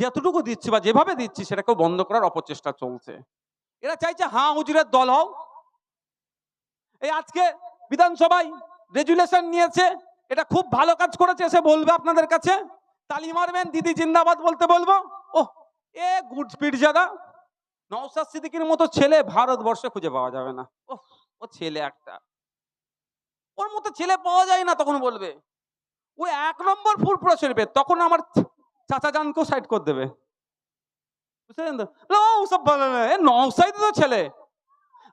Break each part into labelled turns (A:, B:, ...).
A: যতটুকু দিচ্ছি বা যেভাবে দিচ্ছি সেটাকেও বন্ধ করার অপচেষ্টা চলছে। এরা চাইছে, হা, হুজুরের দল হও। এই আজকে বিধানসভায় রেজুলেশন নিয়েছে, এটা খুব ভালো কাজ করেছে, এসে বলবে আপনাদের কাছে। তালি মারবেন, দিদি জিন্দাবাদ বলতে বলব। ও এ গুড স্পিড জাদা সিদ্দিকির মতো ছেলে ভারতবর্ষে খুঁজে পাওয়া যাবে না। ও ও ছেলে একটা। ওর মতো ছেলে পাওয়া যায় না, তখন বলবে। ও এক নম্বর ফুরফুরা শরীফে তখন আমার চাচা জানকেও সাইড করে দেবে। বুঝলেন তো? ওসব বলে না, তো ছেলে।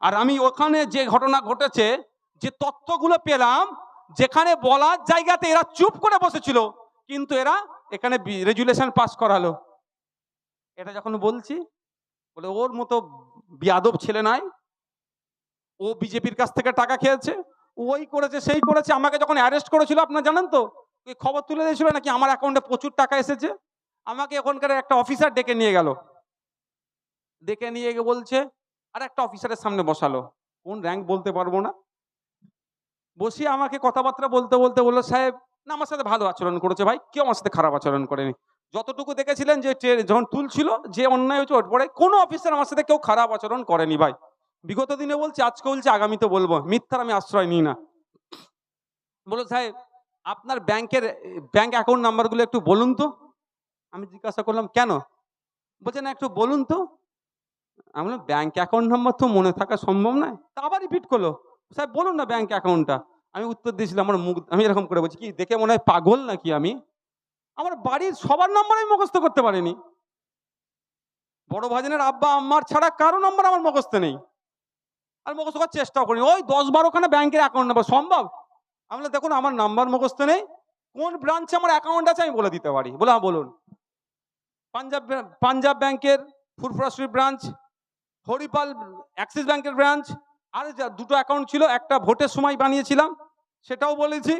A: আর আমি ওখানে যে ঘটনা ঘটেছে যে তথ্যগুলো পেলাম যেখানে বলার জায়গাতে এরা চুপ করে বসেছিল কিন্তু এরা এখানে রেজুলেশন পাস করালো। এটা যখন বলছি বলে ওর মতো বিয়াদব ছেলে নাই। ও বিজেপির কাছ থেকে টাকা খেয়েছে ওই করেছে সেই করেছে আমাকে যখন অ্যারেস্ট করেছিল আপনার জানেন তো? খবর তুলে দিয়েছিল নাকি আমার অ্যাকাউন্টে প্রচুর টাকা এসেছে? আমাকে এখনকার একটা অফিসার ডেকে নিয়ে গেল। ডেকে নিয়ে গিয়ে বলছে, আর একটা অফিসারের সামনে বসালো। কোন র্যাঙ্ক বলতে পারব না? বসিয়ে আমাকে কথাবার্তা বলতে বলতে বলল, সাহেব, না, আমার সাথে ভালো আচরণ করেছে ভাই। কেউ আমার সাথে খারাপ আচরণ করেনি। যতটুকু দেখেছিলেন যে যখন তুলছিল, যে অন্যায় হচ্ছে ওর কোনো অফিসার আমার সাথে কেউ খারাপ আচরণ করেনি ভাই। বিগত দিনে বলছে, আজকে বলছি, আগামীতে বলব। মিথ্যার আমি আশ্রয় নিই না। বলো সাহেব, আপনার ব্যাংকের ব্যাংক অ্যাকাউন্ট নাম্বারগুলো একটু বলুন তো। আমি জিজ্ঞাসা করলাম, কেন? বলছে, না, একটু বলুন তো। আমি বললাম, ব্যাংক অ্যাকাউন্ট নাম্বার তো মনে থাকা সম্ভব নয়। তা আবার রিপিট করল। স্যার, বলুন না ব্যাংক অ্যাকাউন্টটা। আমি উত্তর দিয়েছিলাম, আমার মুখ, আমি এরকম করে বলছি, কি দেখে মনে হয় পাগল নাকি আমি? আমার বাড়ির সবার নম্বর আমি মুখস্থ করতে পারিনি। বড় ভাজনের আব্বা, আম্মার ছাড়া কারও নম্বর আমার মুখস্থ নেই। আর মুখস্থ করার চেষ্টাও করিনি। ওই দশ বারোখানা ব্যাংকের অ্যাকাউন্ট নাম্বার, সম্ভব? আমি দেখুন, আমার নাম্বার মুখস্থ নেই। কোন ব্রাঞ্চে আমার অ্যাকাউন্ট আছে আমি বলে দিতে পারি। বলে হ্যাঁ বলুন। পাঞ্জাব পাঞ্জাব ব্যাংকের ফুরফুরা শরীফ ব্রাঞ্চ, হরিপাল অ্যাক্সিস ব্যাংকের ব্রাঞ্চ, আর দুটো অ্যাকাউন্ট ছিল, একটা ভোটের সময় বানিয়েছিলাম, সেটাও বলেছি।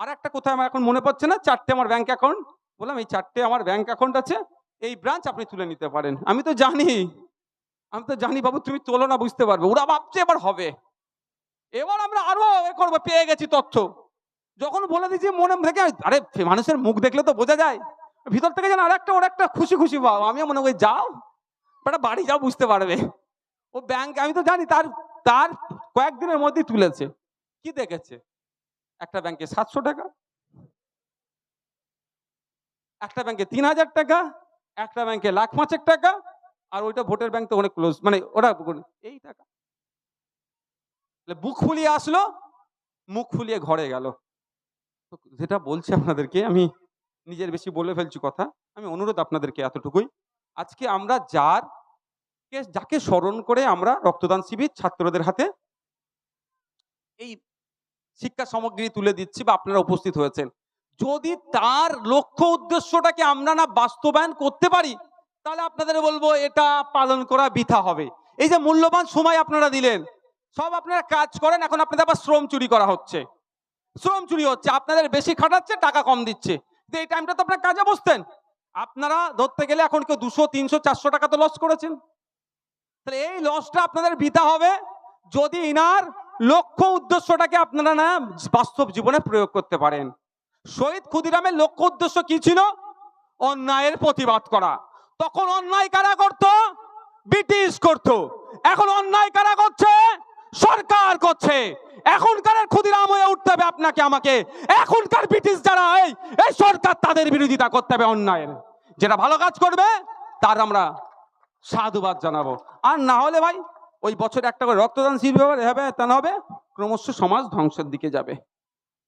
A: আর একটা কোথায় আমার এখন মনে পড়ছে না, চারটে আমার ব্যাংক অ্যাকাউন্ট বললাম, এই চারটে আমার ব্যাংক অ্যাকাউন্ট আছে, এই ব্রাঞ্চ আপনি তুলে নিতে পারেন। আমি তো জানি, আমি তো জানি বাবু, তুমি তোলো না, বুঝতে পারবে। ওরা ভাবছে এবার হবে। এবার আমরা আরও এ করব, পেয়ে গেছি তথ্য। যখন বলে দিয়েছি, মনে থেকে, আরে, মানুষের মুখ দেখলে তো বোঝা যায়। ভিতর থেকে যেন আরেকটা, ওর একটা খুশি খুশি ভাব। আমিও মনে করি, যাও। বেটা, বাড়ি যাও, বুঝতে পারবে। ও ব্যাংক আমি তো জানি, তার তার কয়েকদিনের মধ্যেই তুলেছে। কি দেখেছে? একটা ব্যাংকে সাতশো টাকা, একটা ব্যাংকে তিন হাজার টাকা, একটা ব্যাংকে লাখ পাঁচেক টাকা, আর ওইটা ভোটের ব্যাংক তো অনেক ক্লোজ মানে ওরা এই টাকা। বুক ফুলিয়ে আসলো, মুখ ফুলিয়ে ঘরে গেল। যেটা বলছি আপনাদেরকে, আমি নিজের বেশি বলে ফেলছি কথা, আমি অনুরোধ আপনাদেরকে এতটুকুই। আজকে আমরা যার কে, যাকে স্মরণ করে আমরা রক্তদান শিবির ছাত্রদের হাতে এই শিক্ষা সামগ্রী তুলে দিচ্ছি বা আপনারা উপস্থিত হয়েছেন। যদি তার লক্ষ্য উদ্দেশ্যটাকে আমরা না বাস্তবায়ন করতে পারি, তাহলে আপনাদের বলব এটা পালন করা বৃথা হবে। এই যে মূল্যবান সময় আপনারা দিলেন, সব আপনারা কাজ করেন, এখন আপনাদের আবার শ্রম চুরি করা হচ্ছে। শ্রম চুরি হচ্ছে, আপনাদের বেশি খাটাচ্ছে, টাকা কম দিচ্ছে। তো এই টাইমটা তো আপনারা কাজে বসতেন। আপনারা ধরতে গেলে এখন কেউ দুশো, তিনশো, চারশো টাকা তো লস করেছেন। তাহলে এই লসটা আপনাদের বৃথা হবে যদি ইনার লক্ষ্য উদ্দেশ্যটাকে আপনারা না বাস্তব জীবনে প্রয়োগ করতে পারেন। শহীদ ক্ষুদিরামের লক্ষ্য উদ্দেশ্য কি ছিল? অন্যায়ের প্রতিবাদ করা। তখন অন্যায় কারা করত? ব্রিটিশ করত। এখন অন্যায় কারা করছে? সরকার করছে। এখনকার ক্ষুদিরাম হয়ে উঠতে হবে আপনাকে, আমাকে। এখনকার ব্রিটিশ যারা এই এই সরকার তাদের বিরোধিতা করতে হবে অন্যায়ের। যেটা ভালো কাজ করবে, তার আমরা সাধুবাদ জানাব। আর না হলে ভাই, ওই বছরে একটা করে রক্তদান শিবির হবে তা না হবে, ক্রমশ সমাজ ধ্বংসের দিকে যাবে।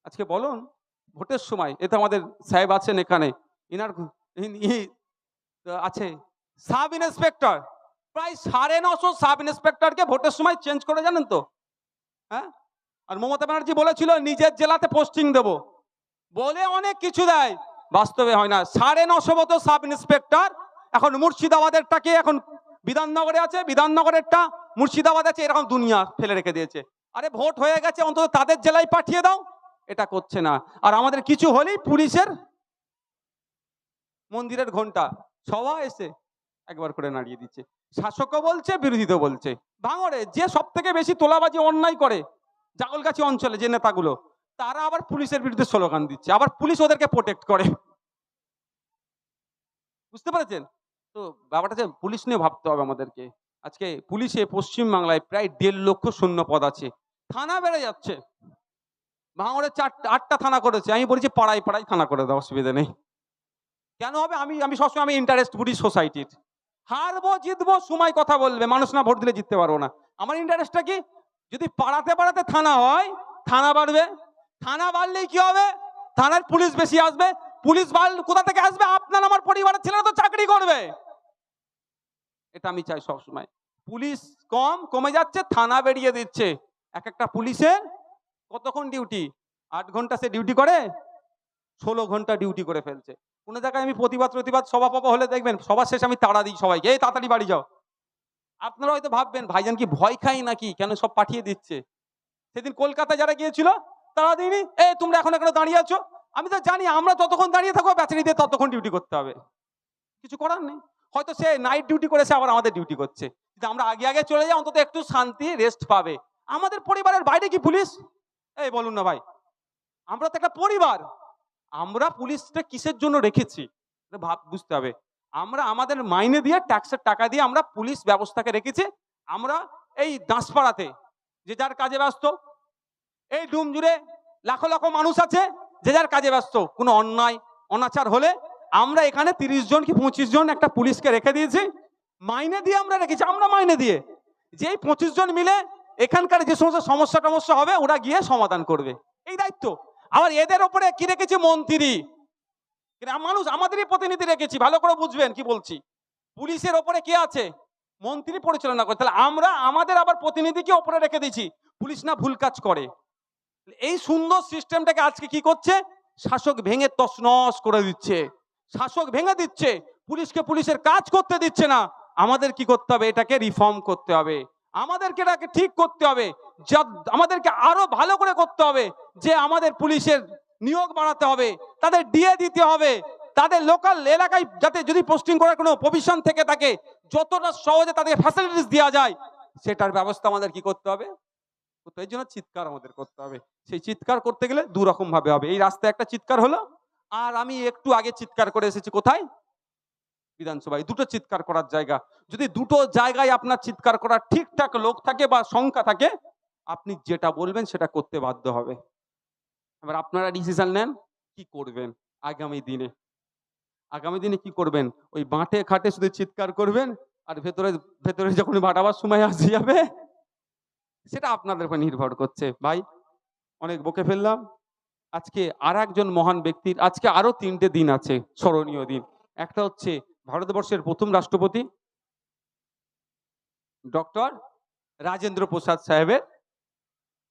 A: আজকে বলুন, ভোটের সময় এতে আমাদের সাহেব আছেন এখানে। ইনার, ইন- আছে। সাব ইন্সপেক্টর প্রায় সাড়ে নশো সাব ইন্সপেক্টরকে ভোটের সময় চেঞ্জ করে, জানেন তো? হ্যাঁ? আর মমতা ব্যানার্জি বলেছিল, নিজের জেলাতে পোস্টিং দেব। বলে অনেক কিছু দেয়। বাস্তবে হয় না। সাড়ে নশো মতো সাব ইন্সপেক্টর এখন মুর্শিদাবাদেরটাকে এখন বিধাননগরে আছে, বিধাননগরেরটা মুর্শিদাবাদ আছে, এরকম দুনিয়া ফেলে রেখে দিয়েছে। আরে ভোট হয়ে গেছে, অন্তত তাদের জেলায় পাঠিয়ে দাও। এটা করছে না। আর আমাদের কিছু হলেই পুলিশের মন্দিরের ঘণ্টা সবাই এসে একবার করে নাড়িয়ে দিচ্ছে। শাসকও বলছে, বিরোধীও বলছে। ভাঙড়ে যে সব থেকে বেশি তোলাবাজি অন্যায় করে জাগলগাছি অঞ্চলে যে নেতাগুলো, তারা আবার পুলিশের বিরুদ্ধে স্লোগান দিচ্ছে। আবার পুলিশ ওদেরকে প্রোটেক্ট করে। বুঝতে পেরেছেন? তো ব্যাপারটা যে পুলিশ নিয়ে ভাবতে হবে আমাদেরকে। আজকে পুলিশে পশ্চিম বাংলায় প্রায় দেড় লক্ষ শূন্য পদ আছে। থানা বেড়ে যাচ্ছে। ভাঙড়ে চারটা আটটা থানা করেছে। আমি বলছি পাড়ায় পাড়ায় থানা করে দাও, অসুবিধা নেই। কেন হবে? আমি আমি সবসময়, আমি ইন্টারেস্ট বুঝি সোসাইটির হারবো, জিতবো, সময় কথা বলবে। মানুষ না ভোট দিলে জিততে পারব না। আমার ইন্টারেস্টটা কি? যদি পাড়াতে পাড়াতে থানা হয়, থানা বাড়বে। থানা বাড়লেই কি হবে? থানার পুলিশ বেশি আসবে। পুলিশ বাড়লে কোথা থেকে আসবে? আপনার, আমার পরিবারের ছেলেরা তো চাকরি করবে। এটা আমি চাই সবসময়। পুলিশ কম, কমে যাচ্ছে, থানা বেরিয়ে দিচ্ছে। এক একটা পুলিশের কতক্ষণ ডিউটি আট ঘণ্টা সে ডিউটি করে, ষোলো ঘণ্টা ডিউটি করে ফেলছে। কোনো জায়গায় আমি প্রতিবাদ প্রতিবাদ, সভা, ফভা হলে দেখবেন সবার শেষে আমি তাড়া দিই সবাইকে, এই তাড়াতাড়ি বাড়ি যাও। আপনারা হয়তো ভাববেন, ভাইজান কি ভয় খাই নাকি? কেন সব পাঠিয়ে দিচ্ছে? সেদিন কলকাতা যারা গিয়েছিল, তারা দিইনি এ তোমরা এখন এখানে দাঁড়িয়ে আছো? আমি তো জানি, আমরা যতক্ষণ দাঁড়িয়ে থাকব বেচারিদের ততক্ষণ ডিউটি করতে হবে। কিছু করার নেই। হয়তো সে নাইট ডিউটি করেছে, আবার আমাদের ডিউটি করছে। কিন্তু আমরা আগে আগে চলে যাই, অন্তত একটু শান্তি রেস্ট পাবে। আমাদের পরিবারের বাইরে কি পুলিশ? এই, বলুন না ভাই। আমরা তো একটা পরিবার। আমরা পুলিশটা কিসের জন্য রেখেছি? ভাব, বুঝতে হবে। আমরা আমাদের মাইনে দিয়ে ট্যাক্সের টাকা দিয়ে আমরা পুলিশ ব্যবস্থাকে রেখেছি। আমরা এই দাসপাড়াতে, যে যার কাজে ব্যস্ত, এই ডুম জুড়ে লাখো লাখো মানুষ আছে, যে যার কাজে ব্যস্ত। কোনো অন্যায়, অনাচার হলে আমরা এখানে তিরিশ জন কি পঁচিশ জন একটা পুলিশকে রেখে দিয়েছি। মাইনে দিয়ে আমরা রেখেছি, আমরা মাইনে দিয়ে। যেই পঁচিশ জন মিলে এখানকার যে সমস্ত সমস্যা টমস্যা হবে, ওরা গিয়ে সমাধান করবে। এই দায়িত্ব। আবার এদের ওপরে কি রেখেছি? মন্ত্রী। গ্রাম মানুষ আমাদেরই প্রতিনিধি রেখেছি। ভালো করে বুঝবেন কি বলছি। পুলিশের ওপরে কে আছে? মন্ত্রী পরিচালনা করে। তাহলে আমরা আমাদের আবার প্রতিনিধিকে ওপরে রেখে দিয়েছি। পুলিশ না ভুল কাজ করে। এই সুন্দর সিস্টেমটাকে আজকে কি করছে? শাসক ভেঙে তছনছ করে দিচ্ছে। শাসক ভেঙে দিচ্ছে। পুলিশকে পুলিশের কাজ করতে দিচ্ছে না। আমাদের কি করতে হবে? এটাকে রিফর্ম করতে হবে। আমাদেরকে এটাকে ঠিক করতে হবে আমাদেরকে আরও ভালো করে করতে হবে যে আমাদের পুলিশের নিয়োগ বাড়াতে হবে, তাদের ডিএ দিতে হবে, তাদের লোকাল এলাকায় যাতে যদি পোস্টিং করার কোনো প্রভিশন থেকে থাকে, যতটা সহজে তাদের ফ্যাসিলিটিস দেওয়া যায়, সেটার ব্যবস্থা আমাদের কি করতে হবে? এই জন্য চিৎকার আমাদের করতে হবে। সেই চিৎকার করতে গেলে দু রকম ভাবে হবে। এই রাস্তায় একটা চিৎকার হলো, আর আমি একটু আগে চিৎকার করে এসেছি, কোথায়? বিধানসভায়। দুটো চিৎকার করার জায়গা। যদি দুটো জায়গায় আপনার চিৎকার করার ঠিকঠাক লোক থাকে বা সংখ্যা থাকে, আপনি যেটা বলবেন সেটা করতে বাধ্য হবে। এবার আপনারা ডিসিশন নেন, কি করবেন আগামী দিনে? আগামী দিনে কি করবেন? ওই বাঁটে খাটে শুধু চিৎকার করবেন আর ভেতরে ভেতরে যখন বাড়াবার সময় আসে যাবে, সেটা আপনাদের উপর নির্ভর করছে। ভাই, অনেক বকে ফেললাম। আজকে আর একজন মহান ব্যক্তির, আজকে আরও তিনটে দিন আছে, স্মরণীয় দিন। একটা হচ্ছে ভারতবর্ষের প্রথম রাষ্ট্রপতি ডক্টর রাজেন্দ্র প্রসাদ সাহেবের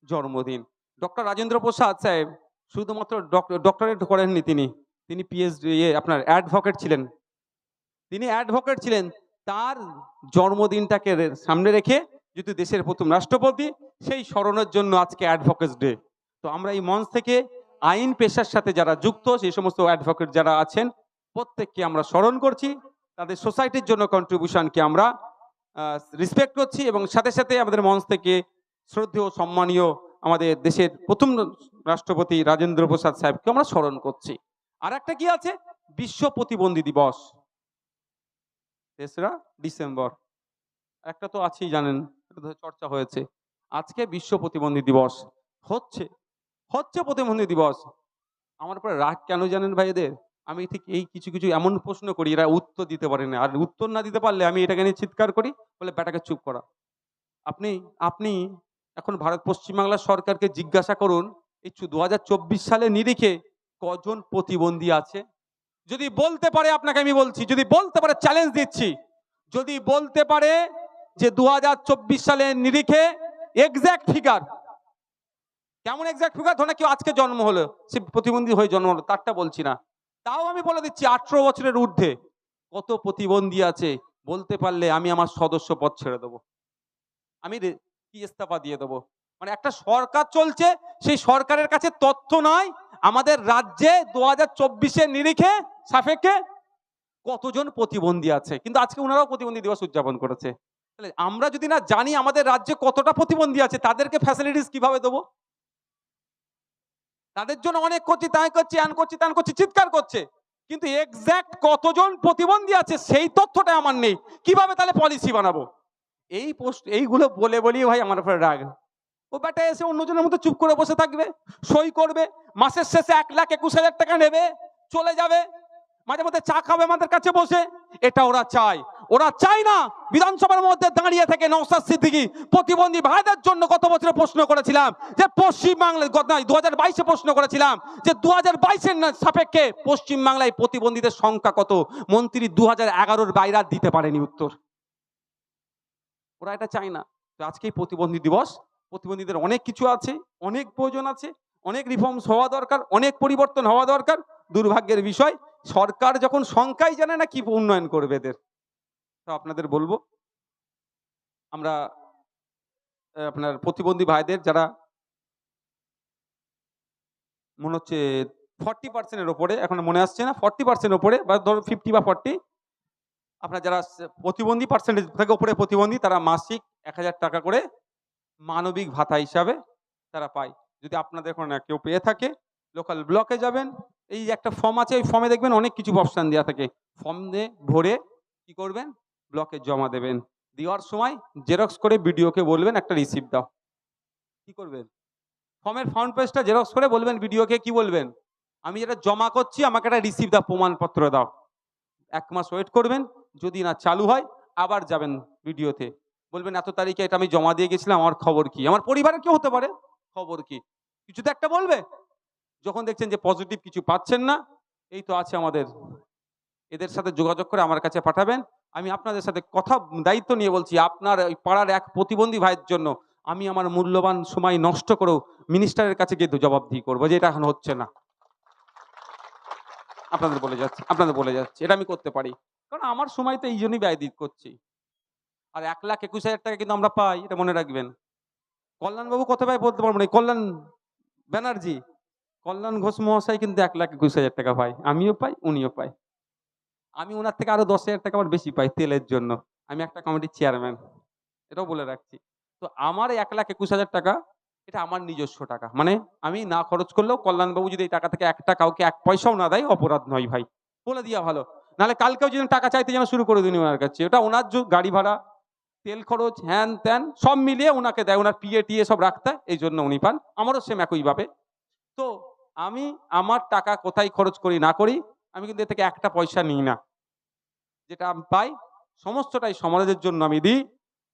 A: জন্মদিন। ডক্টর রাজেন্দ্র প্রসাদ সাহেব শুধুমাত্র ডক্টরেট করেননি তিনি। তিনি পিএইচডি আপনার অ্যাডভোকেট ছিলেন। তিনি অ্যাডভোকেট ছিলেন। তার জন্মদিনটাকে সামনে রেখে যেহেতু দেশের প্রথম রাষ্ট্রপতি, সেই স্মরণের জন্য আজকে অ্যাডভোকেটস ডে তো আমরা এই মঞ্চ থেকে আইন পেশার সাথে যারা যুক্ত, সেই সমস্ত অ্যাডভোকেট যারা আছেন প্রত্যেককে আমরা স্মরণ করছি, তাদের সোসাইটির জন্য কন্ট্রিবিউশনকে আমরা রেসপেক্ট করছি এবং সাথে সাথে আমাদের মঞ্চ থেকে শ্রদ্ধেয় সম্মানীয় আমাদের দেশের প্রথম রাষ্ট্রপতি রাজেন্দ্র প্রসাদ সাহেবকে আমরা স্মরণ করছি। আর একটা কি আছে? বিশ্ব প্রতিবন্ধী দিবস। তেসরা ডিসেম্বর। একটা তো আছেই, জানেন চর্চা হয়েছে। আজকে বিশ্ব প্রতিবন্ধী দিবস। হচ্ছে হচ্ছে প্রতিবন্ধী দিবস। আমার উপরে রাগ কেন জানেন ভাই এদের আমি ঠিক এই কিছু কিছু এমন প্রশ্ন করি এরা উত্তর দিতে পারে না। আর উত্তর না দিতে পারলে আমি এটাকে নিয়ে চিৎকার করি, বলে ব্যাটাকে চুপ করা। আপনি আপনি এখন ভারত পশ্চিমবাংলার সরকারকে জিজ্ঞাসা করুন, এই দু হাজার চব্বিশ সালে নিরিখে কজন প্রতিবন্ধী আছে? যদি বলতে পারে আপনাকে আমি বলছি, যদি বলতে পারে চ্যালেঞ্জ দিচ্ছি। যদি বলতে পারে যে দু সালের নিরিখে এক্স্যাক্ট ফিগার কেমন এক্স্যাক্ট ফিগার ধরে কেউ আজকে জন্ম হলো, সে প্রতিবন্ধী হয়ে জন্ম হলো, তারটা বলছি না। তাও আমি বলে দিচ্ছি, আঠেরো বছরের ঊর্ধ্বে। কত প্রতিবন্ধী আছে, বলতে পারলে আমি আমার সদস্য পদ ছেড়ে দেবো। আমি কি ইস্তফা দিয়ে দেবো? মানে একটা সরকার চলছে, সেই সরকারের কাছে তথ্য নয়, আমাদের রাজ্যে দু হাজার চব্বিশের নিরিখে, সাপেক্ষে কতজন প্রতিবন্ধী আছে? কিন্তু আজকে ওনারাও প্রতিবন্ধী দিবস উদযাপন করেছে। তাহলে আমরা যদি না জানি আমাদের রাজ্যে কতটা প্রতিবন্ধী আছে, তাদেরকে ফ্যাসিলিটিস কীভাবে দেবো? তাদের জন্য অনেক করছি, তাই করছি, আন করছি, তান করছি, চিৎকার করছে। কিন্তু এক্স্যাক্ট কতজন প্রতিবন্ধী আছে, সেই তথ্যটা আমার নেই। কীভাবে তাহলে পলিসি বানাবো? এই পোস্ট এইগুলো বলে বলি ভাই আমার উপরে রাগ। ও বেটা এসে অন্যজনের মতো চুপ করে বসে থাকবে, সই করবে, মাসের শেষে এক লাখ একুশ হাজার টাকা নেবে, চলে যাবে, মাঝে মধ্যে চা খাবে আমাদের কাছে বসে, এটা ওরা চায়। ওরা চায় না বিধানসভার মধ্যে দাঁড়িয়ে থেকে নৌসাদ সিদ্দিকি প্রতিবন্ধী ভাইদের জন্য গত বছরে প্রশ্ন করেছিলাম যে পশ্চিম বাংলায় দু হাজার বাইশে প্রশ্ন করেছিলাম যে দু হাজার বাইশের সাপেক্ষে পশ্চিম বাংলায় প্রতিবন্ধীদের সংখ্যা কত? মন্ত্রী দু হাজার এগারোর বাইরে দিতে পারেনি উত্তর। ওরা এটা চায় না। তো আজকেই প্রতিবন্ধী দিবস। প্রতিবন্ধীদের অনেক কিছু আছে, অনেক প্রয়োজন আছে, অনেক রিফর্মস হওয়া দরকার, অনেক পরিবর্তন হওয়া দরকার। দুর্ভাগ্যের বিষয়, সরকার যখন সংখ্যাই জানে না কি উন্নয়ন করবে এদের। তো আপনাদের বলব, আমরা আপনার প্রতিবন্ধী ভাইদের যারা মনে হচ্ছে ফর্টি পার্সেন্টের ওপরে, এখন মনে আসছে না ফর্টি পার্সেন্ট ওপরে বা ধরো ফিফটি বা ফর্টি আপনার যারা প্রতিবন্ধী পার্সেন্টেজ থেকে ওপরে প্রতিবন্ধী, তারা মাসিক এক হাজার টাকা করে মানবিক ভাতা হিসাবে তারা পায়। যদি আপনাদের ওখানে কেউ পেয়ে থাকে লোকাল ব্লকে যাবেন, এই একটা ফর্ম আছে, ওই ফর্মে দেখবেন অনেক কিছু অপশান দেওয়া থাকে। ফর্ম ভরে কি করবেন? ব্লকে জমা দেবেন। দেওয়ার সময় জেরক্স করে বিডিওকে বলবেন, একটা রিসিপ্ট দাও। কি করবেন? ফর্মের ফ্রন্ট পেজটা জেরক্স করে বলবেন বিডিওকে কি বলবেন? আমি যেটা জমা করছি, আমাকে একটা রিসিপ্ট দাও, প্রমাণপত্র দাও। এক মাস ওয়েট করবেন, যদি না চালু হয়, আবার যাবেন ভিডিওতে। বলবেন, এত তারিখে এটা আমি জমা দিয়ে গেছিলাম, আমার খবর কি? আমার পরিবারের কি হতে পারে, খবর কি? কিছু তো একটা বলবে। যখন দেখছেন যে পজিটিভ কিছু পাচ্ছেন না, এই তো আছে আমাদের। এদের সাথে যোগাযোগ করে আমার কাছে পাঠাবেন আমি আপনাদের সাথে কথা, দায়িত্ব নিয়ে বলছি, আপনার ওই পাড়ার এক প্রতিবন্ধী ভাইয়ের জন্য আমি আমার মূল্যবান সময় নষ্ট করেও মিনিস্টারের কাছে গিয়ে জবাবদিহি করব যে এটা এখন হচ্ছে না। আপনাদের বলে যাচ্ছি, আপনাদের বলে যাচ্ছি, এটা আমি করতে পারি। কারণ আমার সময় তো এই জন্যই ব্যয় করছি। আর এক লাখ একুশ হাজার টাকা কিন্তু আমরা পাই, এটা মনে রাখবেন। কল্যাণবাবু কত পায় বলতে পারব না কল্যাণ ব্যানার্জি, কল্যাণ ঘোষ মহাশয় কিন্তু এক লাখ একুশ হাজার টাকা পায়, আমিও পাই, উনিও পাই। আমি ওনার থেকে আরও দশ হাজার টাকা আবার বেশি পাই তেলের জন্য। আমি একটা কমিটির চেয়ারম্যান এটাও বলে রাখছি। তো আমার এক লাখ একুশ হাজার টাকা, এটা আমার নিজস্ব টাকা। মানে আমি না খরচ করলেও কল্যাণবাবু যদি এই টাকা থেকে একটা কাউকে এক পয়সাও না দেয়, অপরাধ নয় ভাই। বলে দিয়া ভালো। নাহলে কালকেও যদি টাকা চাইতে যেন শুরু করে দিন ওনার কাছে। ওটা ওনার গাড়ি ভাড়া, তেল খরচ, হ্যান ত্যান, সব মিলিয়ে ওনাকে দেয়। ওনার পিএ টিএ সব রাখতে, এই জন্য উনি পান। আমারও সেম একইভাবে। তো আমি আমার টাকা কোথায় খরচ করি, না করি আমি কিন্তু এ থেকে একটা পয়সা নিই না। যেটা আমি পাই, সমস্তটাই সমাজের জন্য আমি দিই।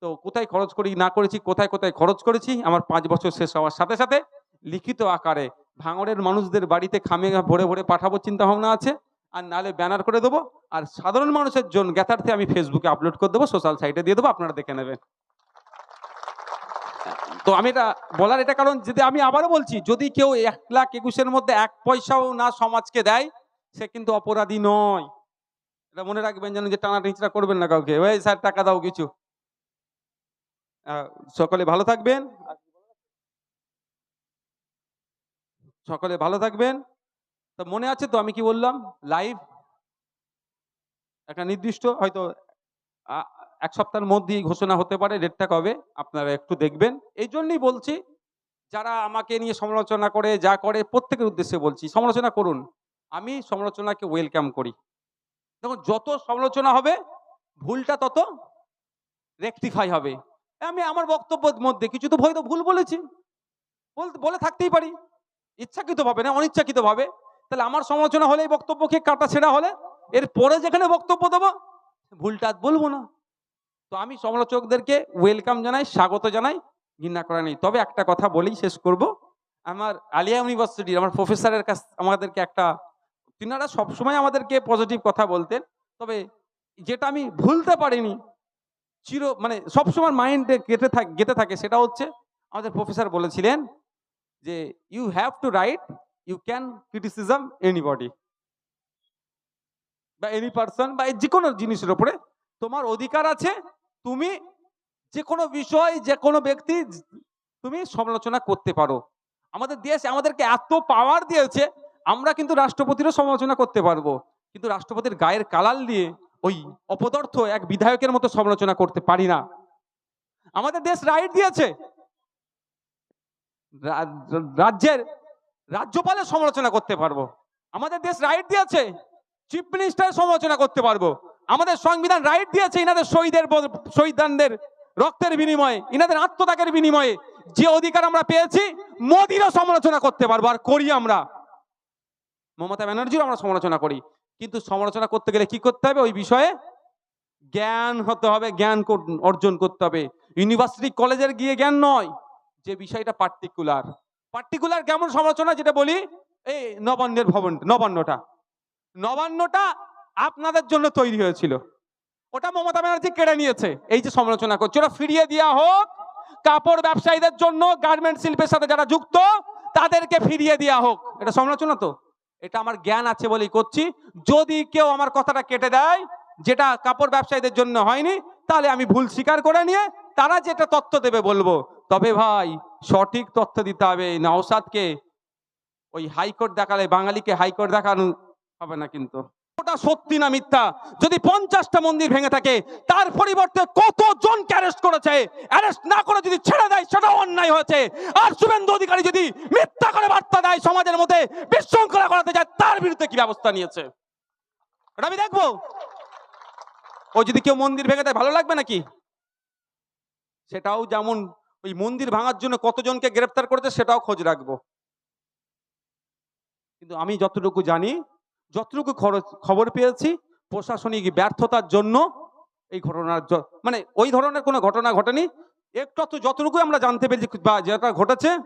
A: তো কোথায় খরচ করি, না করেছি, কোথায় কোথায় খরচ করেছি, আমার পাঁচ বছর শেষ হওয়ার সাথে সাথে লিখিত আকারে ভাঙড়ের মানুষদের বাড়িতে খামে ভরে ভরে পাঠাবো চিন্তা ভাবনা আছে, আর নালে ব্যানার করে দেবো, আর সাধারণ মানুষের জন্য জ্ঞাতার্থে আমি ফেসবুকে আপলোড করে দেবো সোশ্যাল সাইটে দিয়ে দেবো, আপনারা দেখে নেবেন। তো আমি এটা বলার এটা কারণ, যদি আমি আবারও বলছি, যদি কেউ এক লাখ একুশের মধ্যে এক পয়সাও না সমাজকে দেয় সে কিন্তু অপরাধী নয়। এটা মনে রাখবেন যেন যে টানা টিচড়া করবেন না কাউকে। ওই স্যার, টাকা দাও কিছু। সকলে ভালো থাকবেন। সকলে ভালো থাকবেন। তো মনে আছে তো আমি কি বললাম? লাইভ একটা নির্দিষ্ট হয়তো এক সপ্তাহের মধ্যেই ঘোষণা হতে পারে ডেটটা কবে, আপনারা একটু দেখবেন। এই জন্যই বলছি, যারা আমাকে নিয়ে সমালোচনা করে, যা করে, প্রত্যেকের উদ্দেশ্যে বলছি, সমালোচনা করুন। আমি সমালোচনাকে ওয়েলকাম করি। দেখুন, যত সমালোচনা হবে, ভুলটা তত রেকটিফাই হবে। আমি আমার বক্তব্যের মধ্যে কিছু তো হয়তো ভুল বলেছি। বলে থাকতেই পারি। ইচ্ছাকৃতভাবে না, অনিচ্ছাকৃতভাবে। তাহলে আমার সমালোচনা হলে, এই বক্তব্যকে কাটা ছেঁড়া হলে, এর পরে যেখানে বক্তব্য দেবো, ভুলটা বলব না। তো আমি সমালোচকদেরকে ওয়েলকাম জানাই, স্বাগত জানাই, ঘৃণা করা নেই। তবে একটা কথা বলেই শেষ করব। আমার আলিয়া ইউনিভার্সিটির, আমার প্রফেসরের কাছ, আমাদেরকে একটা তিনারা সবসময় আমাদেরকে পজিটিভ কথা বলতেন, তবে যেটা আমি ভুলতে পারিনি, চির মানে সবসময় মাইন্ডে গেতে থাক গেতে থাকে সেটা হচ্ছে আমাদের প্রফেসর বলেছিলেন যে you have to write you can criticism anybody বা এনি পার্সন বা যে কোনো জিনিসের ওপরে তোমার অধিকার আছে, তুমি যে কোনো বিষয় যে কোনো ব্যক্তি, তুমি সমালোচনা করতে পারো। আমাদের দেশ আমাদেরকে এত পাওয়ার দিয়েছে আমরা কিন্তু রাষ্ট্রপতিরও সমালোচনা করতে পারব। কিন্তু রাষ্ট্রপতির গায়ের কালাল দিয়ে ওই অপদার্থ এক বিধায়কের মতো সমালোচনা করতে পারি না। আমাদের দেশ রাইট দিয়েছে। রাজ্যের রাজ্যপালের সমালোচনা করতে পারব। আমাদের দেশ রাইট দিয়েছে। চিফ মিনিস্টার সমালোচনা করতে পারব। আমাদের সংবিধান রাইট দিয়েছে ইনাদের শহীদের শহীদদানদের রক্তের বিনিময়ে, ইনাদের আত্মত্যাগের বিনিময়ে। যে অধিকার আমরা পেয়েছি, মোদিরও সমালোচনা করতে পারব। আর করি আমরা। মমতা ব্যানার্জিরও আমরা সমালোচনা করি। কিন্তু সমালোচনা করতে গেলে কি করতে হবে? ওই বিষয়ে জ্ঞান হতে হবে, জ্ঞান অর্জন করতে হবে। ইউনিভার্সিটি কলেজের গিয়ে জ্ঞান নয়, যে বিষয়টা পার্টিকুলার পার্টিকুলার কেমন সমালোচনা? যেটা বলি, এই নবান্নের ভবন, নবান্নটা। নবান্নটা আপনাদের জন্য তৈরি হয়েছিল। ওটা মমতা ব্যানার্জি কেড়ে নিয়েছে, এই যে সমালোচনা করছে। ওটা ফিরিয়ে দেওয়া হোক, কাপড় ব্যবসায়ীদের জন্য গার্মেন্ট শিল্পের সাথে যারা যুক্ত, তাদেরকে ফিরিয়ে দেওয়া হোক। এটা সমালোচনা তো? এটা আমার জ্ঞান আছে বলেই করছি। যদি কেউ আমার কথাটা কেটে দেয়, যেটা কাপড় ব্যবসায়ীদের জন্য হয়নি, তাহলে আমি ভুল স্বীকার করে নিয়ে তারা যেটা তথ্য দেবে বলব। তবে ভাই, সঠিক তথ্য দিতে হবে নওসাদকে ওই হাইকোর্ট দেখালে, বাঙালিকে হাইকোর্ট দেখানো হবে না কিন্তু। ওটা সত্যি না মিথ্যা? যদি পঞ্চাশটা মন্দির ভেঙে থাকে, তার পরিবর্তে কতজনকে অ্যারেস্ট করেছে? অ্যারেস্ট না করে যদি ছেড়ে দেয় সেটাও অন্যায় হয়েছে। আর শুভেন্দু অধিকারী যদি মিথ্যা করে বার্তা দেয় সমাজের মধ্যে, বিশৃঙ্খলা করাতে যায়, তার বিরুদ্ধে কি ব্যবস্থা নিয়েছে? এটা আমি দেখব। ও যদি কেউ মন্দির ভেঙে দেয়, ভালো লাগবে নাকি? সেটাও যেমন ওই মন্দির ভাঙার জন্য কতজনকে গ্রেফতার করেছে, সেটাও খোঁজ রাখব। কিন্তু আমি যতটুকু জানি যতটুকু খরচ- খবর পেয়েছি, প্রশাসনিক ব্যর্থতার জন্য এই ঘটনার মানে ওই ধরনের কোনো ঘটনা ঘটেনি। একটু যতটুকু আমরা জানতে পেরেছি বা যেটা ঘটেছে,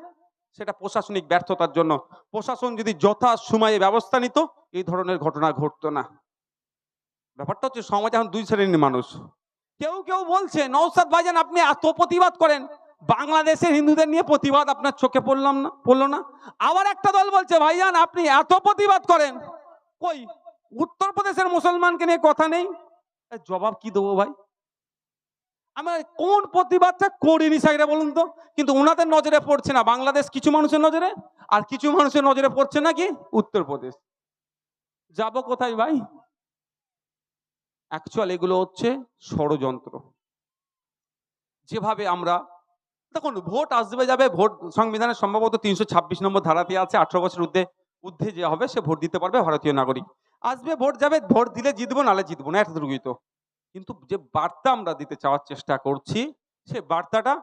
A: সেটা প্রশাসনিক ব্যর্থতার জন্য। প্রশাসন যদি যথা সময়ে ব্যবস্থা নিত, এই ধরনের ঘটনা ঘটতো না। ব্যাপারটা হচ্ছে সমাজ এখন দুই শ্রেণির মানুষ। কেউ কেউ বলছে নৌসাদ ভাইজান, আপনি এত প্রতিবাদ করেন। বাংলাদেশের হিন্দুদের নিয়ে প্রতিবাদ আপনার চোখে পড়লাম না, পড়ল না। আবার একটা দল বলছে, ভাইজান, আপনি এত প্রতিবাদ করেন। কই? উত্তরপ্রদেশের মুসলমানকে নিয়ে কথা নেই। জবাব কি দেবো ভাই? আমার কোন প্রতিবাদটা করিনি সাইডে বলুন তো? কিন্তু ওনাদের নজরে পড়ছে না। বাংলাদেশ কিছু মানুষের নজরে, আর কিছু মানুষের নজরে পড়ছে না নাকি উত্তরপ্রদেশ যাব কোথায় ভাই? অ্যাকচুয়াল এগুলো হচ্ছে ষড়যন্ত্র। যেভাবে আমরা, দেখুন, ভোট আসবে যাবে, ভোট সংবিধানের সম্ভবত তিনশো ছাব্বিশ নম্বর ধারাতে আছে, আঠারো বছর ঊর্ধ্বে ঊর্ধ্বে যে হবে, সে ভোট দিতে পারবে ভারতীয় নাগরিক। আসবে, ভোট যাবে, ভোট দিলে জিতবো নালে জিতবো না, এতটুকুই তো। কিন্তু যে বার্তা আমরা দিতে চাওয়ার চেষ্টা করছি, সে বার্তাটা